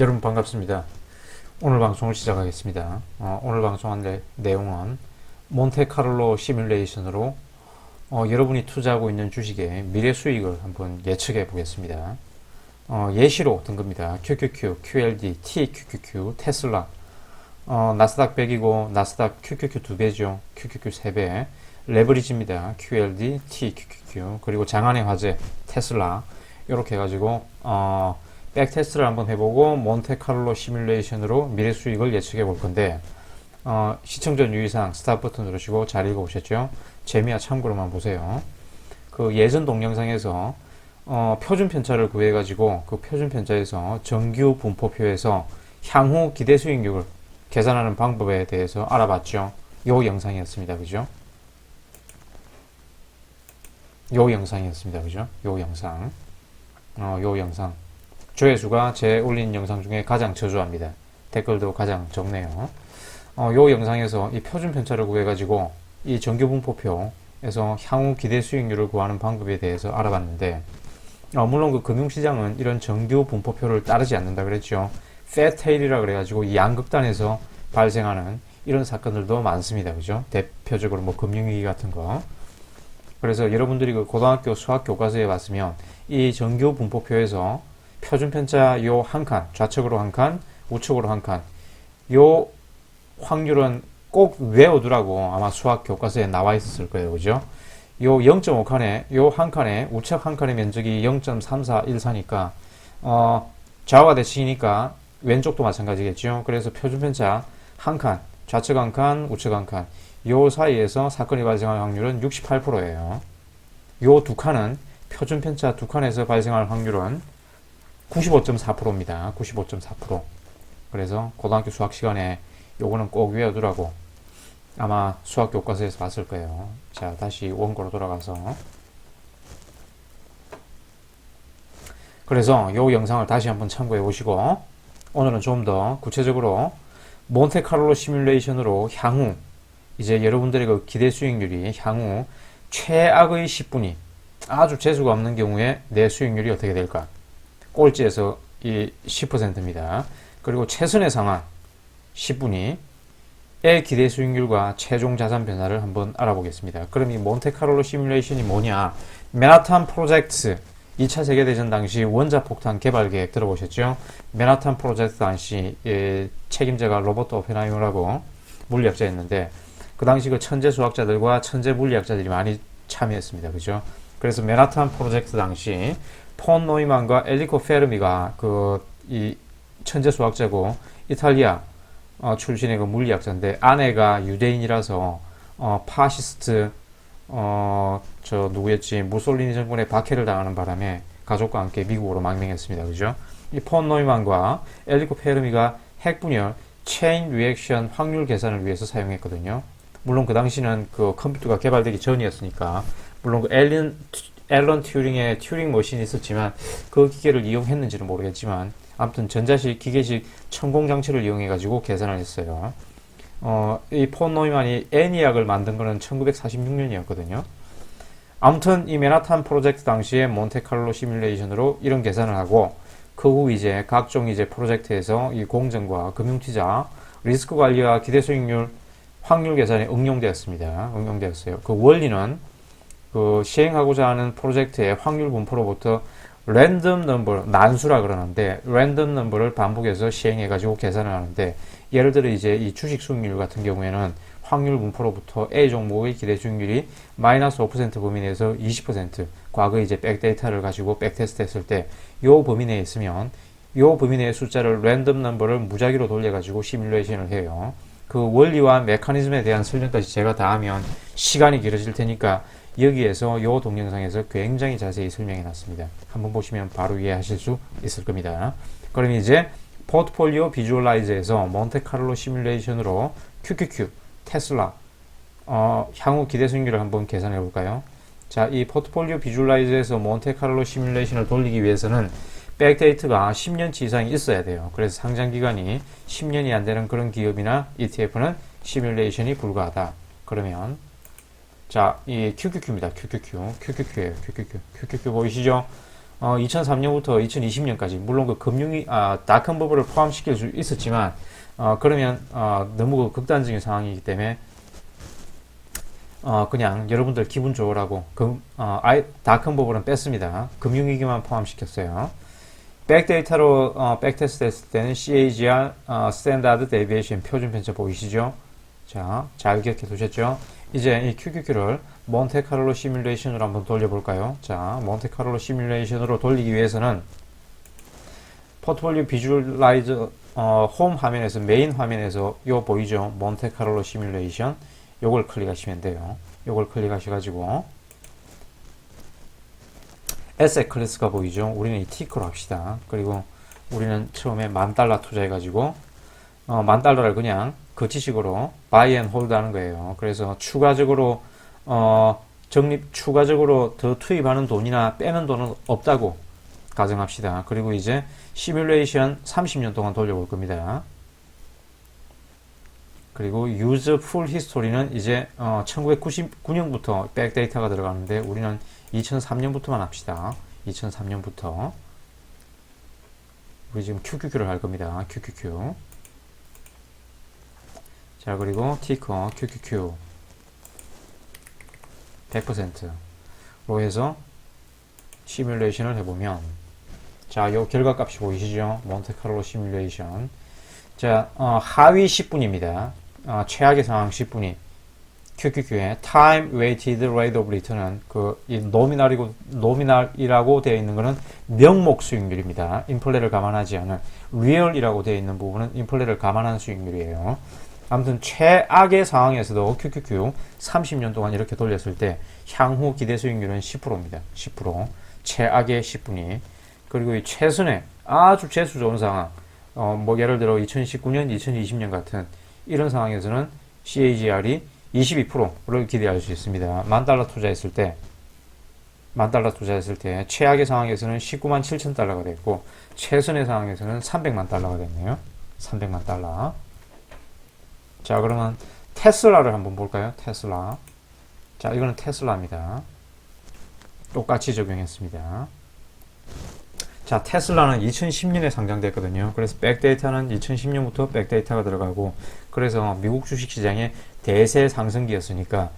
여러분 반갑습니다. 오늘 방송을 시작하겠습니다. 어, 오늘 방송한 내, 내용은 몬테카를로 시뮬레이션으로 어, 여러분이 투자하고 있는 주식의 미래 수익을 한번 예측해 보겠습니다. 어, 예시로 든 겁니다. QQQ, QLD, TQQQ, 테슬라, 어, 나스닥 100이고 나스닥 QQQ 두 배죠. QQQ 세 배. 레버리지입니다. QLD, TQQQ 그리고 장안의 화재, 테슬라 이렇게 해가지고 어, 백테스트를 한번 해보고 몬테카를로 시뮬레이션으로 미래 수익을 예측해 볼 건데 어, 시청 전 유의사항 스탑 버튼 누르시고 잘 읽어 보셨죠? 재미와 참고로만 보세요. 그 예전 동영상에서 어, 표준 편차를 구해 가지고 그 표준 편차에서 정규 분포표에서 향후 기대 수익률을 계산하는 방법에 대해서 알아봤죠. 요 영상이었습니다. 그죠? 요 영상이었습니다. 그죠? 요 영상. 어, 요 영상. 조회수가 제 올린 영상 중에 가장 저조합니다. 댓글도 가장 적네요. 어, 요 영상에서 이 표준 편차를 구해가지고 이 정규 분포표에서 향후 기대 수익률을 구하는 방법에 대해서 알아봤는데, 어, 물론 그 금융시장은 이런 정규 분포표를 따르지 않는다 그랬죠. 페테일이라 그래가지고 이 양극단에서 발생하는 이런 사건들도 많습니다. 그죠? 대표적으로 뭐 금융위기 같은 거. 그래서 여러분들이 그 고등학교 수학 교과서에 봤으면 이 정규 분포표에서 표준 편차 요 한 칸, 좌측으로 한 칸, 우측으로 한 칸. 요 확률은 꼭 외워두라고 아마 수학 교과서에 나와 있었을 거예요. 그죠? 요 0.5칸에, 요 한 칸에, 우측 한 칸의 면적이 0.3414니까, 어, 좌우가 대칭이니까 왼쪽도 마찬가지겠죠. 그래서 표준 편차 한 칸, 좌측 한 칸, 우측 한 칸. 요 사이에서 사건이 발생할 확률은 68%예요. 요 두 칸은 표준 편차 두 칸에서 발생할 확률은 95.4%입니다. 95.4%. 그래서 고등학교 수학 시간에 요거는 꼭 외워두라고 아마 수학 교과서에서 봤을 거예요. 자, 다시 원고로 돌아가서 그래서 요 영상을 다시 한번 참고해 보시고 오늘은 좀 더 구체적으로 몬테카를로 시뮬레이션으로 향후 이제 여러분들의 그 기대 수익률이 향후 최악의 10분위 아주 재수가 없는 경우에 내 수익률이 어떻게 될까? 꼴찌에서 이 10%입니다. 그리고 최선의 상황 10분위의 기대 수익률과 최종 자산 변화를 한번 알아보겠습니다. 그럼 이 몬테카를로 시뮬레이션이 뭐냐? 맨하탄 프로젝트 2차 세계대전 당시 원자폭탄 개발 계획 들어보셨죠? 맨하탄 프로젝트 당시 예, 책임자가 로버트 오펜하이머라고 물리학자였는데 그 당시 그 천재 수학자들과 천재 물리학자들이 많이 참여했습니다. 그죠? 그래서 맨하탄 프로젝트 당시 폰 노이만과 엘리코 페르미가 그 이 천재 수학자고 이탈리아 어, 출신의 그 물리학자인데 아내가 유대인이라서 어, 파시스트 어, 저 누구였지 무솔리니 정권의 박해를 당하는 바람에 가족과 함께 미국으로 망명했습니다. 그죠? 이 폰 노이만과 엘리코 페르미가 핵분열 체인 리액션 확률 계산을 위해서 사용했거든요. 물론 그 당시는 그 컴퓨터가 개발되기 전이었으니까 물론 그 앨런 앨런 튜링의 튜링 머신이 있었지만 그 기계를 이용했는지는 모르겠지만 아무튼 전자식 기계식 천공 장치를 이용해 가지고 계산을 했어요. 어, 이폰 노이만이 애니악을 만든 거는 1946년이었거든요. 아무튼 이 맨하탄 프로젝트 당시에 몬테칼로 시뮬레이션으로 이런 계산을 하고 그 후 이제 각종 이제 프로젝트에서 이 공정과 금융 투자, 리스크 관리와 기대 수익률, 확률 계산에 응용되었습니다. 응용되었어요. 그 원리는 그 시행하고자 하는 프로젝트의 확률 분포로부터 랜덤 넘버, 난수라 그러는데 랜덤 넘버를 반복해서 시행해 가지고 계산을 하는데 예를 들어 이제 이 주식 수익률 같은 경우에는 확률 분포로부터 A 종목의 기대 수익률이 마이너스 5% 범위 내에서 20% 과거 이제 백데이터를 가지고 백테스트 했을 때 요 범위 내에 있으면 요 범위 내의 숫자를 랜덤 넘버를 무작위로 돌려 가지고 시뮬레이션을 해요. 그 원리와 메커니즘에 대한 설명까지 제가 다 하면 시간이 길어질 테니까 여기에서 요 동영상에서 굉장히 자세히 설명해 놨습니다. 한번 보시면 바로 이해하실 수 있을 겁니다. 그럼 이제 포트폴리오 비주얼라이저에서 몬테카를로 시뮬레이션으로 QQQ, 테슬라, 어, 향후 기대 수익률을 한번 계산해 볼까요? 자, 이 포트폴리오 비주얼라이저에서 몬테카를로 시뮬레이션을 돌리기 위해서는 백데이터가 10년치 이상이 있어야 돼요. 그래서 상장 기간이 10년이 안 되는 그런 기업이나 ETF는 시뮬레이션이 불가하다. 그러면 자, 이 QQQ입니다. QQQ. QQQ예요. QQQ. QQQ 보이시죠? 어, 2003년부터 2020년까지 물론 그 금융이 아, 닷컴 버블을 포함시킬 수 있었지만 어, 그러면 어, 너무 그 극단적인 상황이기 때문에 어, 그냥 여러분들 기분 좋으라고 금, 어, 아이, 닷컴 버블은 뺐습니다. 금융위기만 포함시켰어요. 백데이터로 어, 백테스트 했을 때는 CAGR 어, 스탠다드 데비에이션 표준 편차 보이시죠? 자, 잘 기억해 두셨죠? 이제 이 QQQ를 몬테카를로 시뮬레이션으로 한번 돌려볼까요? 자, 몬테카를로 시뮬레이션으로 돌리기 위해서는 포트폴리오 비주얼라이저 어, 홈 화면에서 메인 화면에서 요 보이죠? 몬테카를로 시뮬레이션 요걸 클릭하시면 돼요. 요걸 클릭하셔가지고 에셋 클래스가 보이죠? 우리는 이 티커로 합시다. 그리고 우리는 처음에 만 달러 투자해가지고 어, 만 달러를 그냥 거치식으로 buy and hold 하는 거예요. 그래서 추가적으로 어, 적립 추가적으로 더 투입하는 돈이나 빼는 돈은 없다고 가정합시다. 그리고 이제 시뮬레이션 30년 동안 돌려볼 겁니다. 그리고 유저 풀 히스토리는 이제 어, 1999년부터 백데이터가 들어가는데 우리는 2003년부터만 합시다. 2003년부터 우리 지금 QQQ를 할 겁니다. QQQ 자 그리고 티커 QQQ 100%로 해서 시뮬레이션을 해보면 자, 요 결과값이 보이시죠? 몬테카를로 시뮬레이션. 자, 어, 하위 10분입니다. 어, 최악의 상황 10분이 QQQ의 Time Weighted Rate of Return은 그, 이 노미널이고, 노미널이라고 되어 있는 것은 명목 수익률입니다. 인플레를 감안하지 않은 Real이라고 되어 있는 부분은 인플레를 감안한 수익률이에요. 아무튼 최악의 상황에서도 QQQ 30년 동안 이렇게 돌렸을 때 향후 기대 수익률은 10%입니다. 10%. 최악의 10분이. 그리고 이 최선의 아주 재수 좋은 상황. 어, 뭐 예를 들어 2019년, 2020년 같은 이런 상황에서는 CAGR이 22%를 기대할 수 있습니다. 만 달러 투자했을 때, 만 달러 투자했을 때 최악의 상황에서는 19만 7천 달러가 됐고 최선의 상황에서는 300만 달러가 됐네요. 300만 달러. 자, 그러면 테슬라를 한번 볼까요? 테슬라. 자, 이거는 테슬라입니다. 똑같이 적용했습니다. 자, 테슬라는 2010년에 상장됐거든요. 그래서 백데이터는 2010년부터 백데이터가 들어가고, 그래서 미국 주식시장의 대세 상승기였으니까,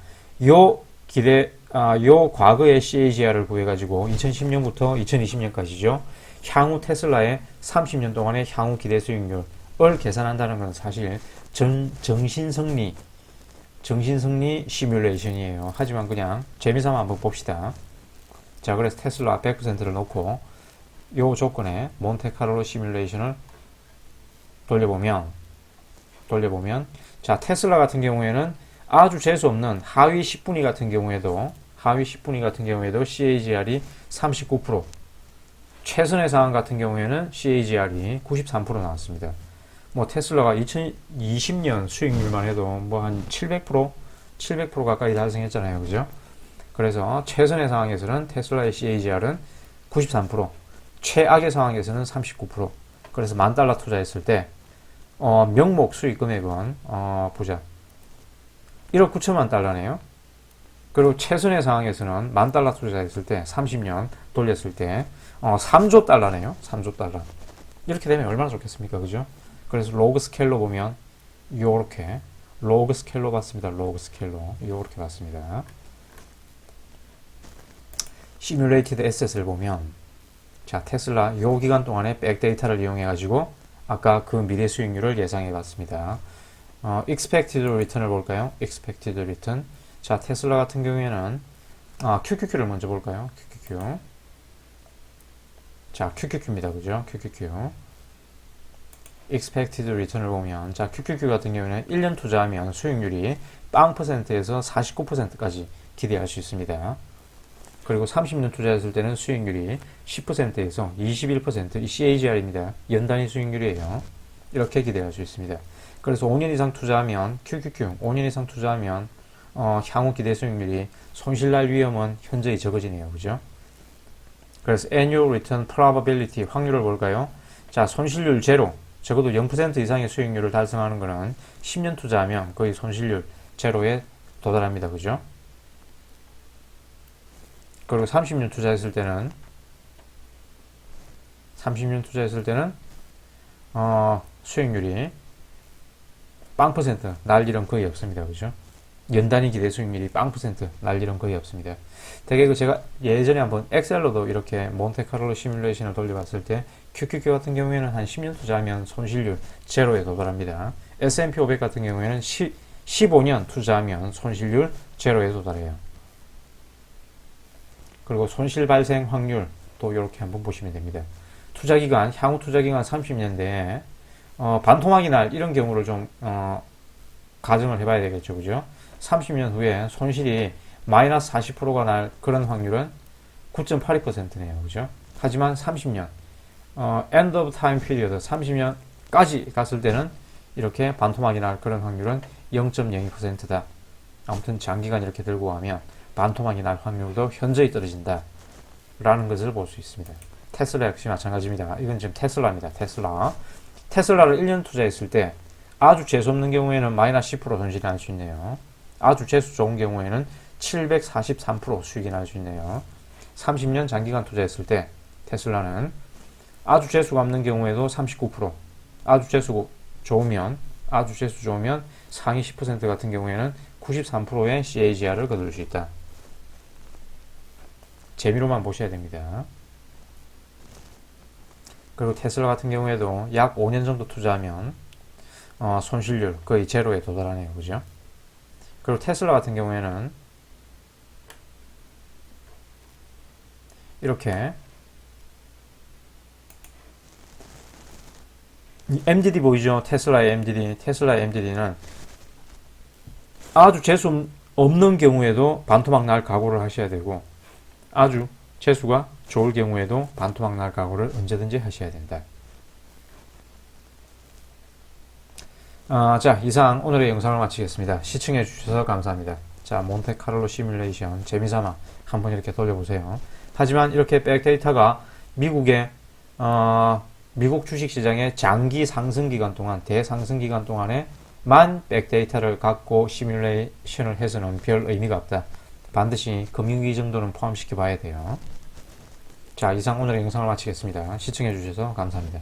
요 기대, 아, 요 과거의 CAGR을 구해가지고, 2010년부터 2020년까지죠. 향후 테슬라의 30년 동안의 향후 기대 수익률 을 계산한다는 건 사실 정, 정신승리, 정신승리 시뮬레이션이에요. 하지만 그냥 재미삼아 한번 봅시다. 자, 그래서 테슬라 100%를 놓고 요 조건에 몬테카를로 시뮬레이션을 돌려보면 돌려보면 자, 테슬라 같은 경우에는 아주 재수 없는 하위 10분위 같은 경우에도 하위 10분위 같은 경우에도 CAGR이 39% 최선의 상황 같은 경우에는 CAGR이 93% 나왔습니다. 뭐 테슬라가 2020년 수익률만 해도 뭐 한 700% 700% 가까이 달성했잖아요. 그죠? 그래서 최선의 상황에서는 테슬라의 CAGR은 93%, 최악의 상황에서는 39%. 그래서 만 달러 투자했을 때 어, 명목 수익 금액은 어, 보자. 1억 9천만 달러네요. 그리고 최선의 상황에서는 만 달러 투자했을 때 30년 돌렸을 때 어, 3조 달러네요. 3조 달러. 이렇게 되면 얼마나 좋겠습니까? 그죠? 그래서 로그 스케일로 보면 요렇게 로그 스케일로 봤습니다. 로그 스케일로 요렇게 봤습니다. 시뮬레이티드 에셋을 보면 자 테슬라 요 기간 동안에 백데이터를 이용해 가지고 아까 그 미래 수익률을 예상해 봤습니다. 어, expected return을 볼까요? expected return. 자 테슬라 같은 경우에는 아, QQQ를 먼저 볼까요? QQQ. 자 QQQ입니다. 그죠? QQQ. Expected return을 보면 자 QQQ 같은 경우는 1년 투자하면 수익률이 빵 퍼센트에서 49%까지 기대할 수 있습니다. 그리고 30년 투자했을 때는 수익률이 10%에서 21%이 CAGR입니다. 연단위 수익률이에요. 이렇게 기대할 수 있습니다. 그래서 5년 이상 투자하면 QQQ 5년 이상 투자하면 어, 향후 기대 수익률이 손실날 위험은 현저히 적어지네요. 그죠? 그래서 annual return probability 확률을 볼까요? 자, 손실률 제로 적어도 0% 이상의 수익률을 달성하는 것은 10년 투자하면 거의 손실률 제로에 도달합니다. 그죠? 그리고 30년 투자했을 때는 30년 투자했을 때는 어, 수익률이 빵 퍼센트 날 일은 거의 없습니다. 그죠? 연단위 기대 수익률이 빵 퍼센트 날 일은 거의 없습니다. 되게 그 제가 예전에 한번 엑셀로도 이렇게 몬테카를로 시뮬레이션을 돌려봤을 때 QQQ 같은 경우에는 한 10년 투자하면 손실률 제로에 도달합니다. S&P 500 같은 경우에는 10, 15년 투자하면 손실률 제로에 도달해요. 그리고 손실 발생 확률 또 이렇게 한번 보시면 됩니다. 투자 기간, 향후 투자 기간 30년대에 어, 반토막이 날 이런 경우를 좀 어, 가정을 해봐야 되겠죠, 그죠? 30년 후에 손실이 마이너스 40%가 날 그런 확률은 9.82%네요, 그죠? 하지만 30년, 어, end of time period 30년까지 갔을 때는 이렇게 반토막이 날 그런 확률은 0.02%다. 아무튼 장기간 이렇게 들고 가면 반토막이 날 확률도 현저히 떨어진다. 라는 것을 볼 수 있습니다. 테슬라 역시 마찬가지입니다. 이건 지금 테슬라입니다. 테슬라. 테슬라를 1년 투자했을 때 아주 재수 없는 경우에는 마이너스 10% 손실이 날 수 있네요. 아주 재수 좋은 경우에는 743% 수익이 날 수 있네요. 30년 장기간 투자했을 때 테슬라는 아주 재수가 없는 경우에도 39%, 아주 재수 좋으면 아주 재수 좋으면 상위 10% 같은 경우에는 93%의 CAGR을 거둘 수 있다. 재미로만 보셔야 됩니다. 그리고 테슬라 같은 경우에도 약 5년 정도 투자하면 어, 손실률 거의 제로에 도달하네요. 그죠? 그리고 테슬라 같은 경우에는 이렇게 이 MDD 보이죠? 테슬라의 MDD. 테슬라의 MDD는 아주 재수 없는 경우에도 반토막 날 각오를 하셔야 되고 아주 재수가 좋을 경우에도 반토막 날 각오를 언제든지 하셔야 된다. 아, 자, 이상 오늘의 영상을 마치겠습니다. 시청해 주셔서 감사합니다. 자, 몬테카를로 시뮬레이션 재미삼아 한번 이렇게 돌려보세요. 하지만 이렇게 백데이터가 미국의 어, 미국 주식시장의 장기 상승 기간 동안 대상승 기간 동안에 만 백데이터를 갖고 시뮬레이션을 해서는 별 의미가 없다. 반드시 금융위 정도는 포함시켜 봐야 돼요. 자, 이상 오늘의 영상을 마치겠습니다. 시청해 주셔서 감사합니다.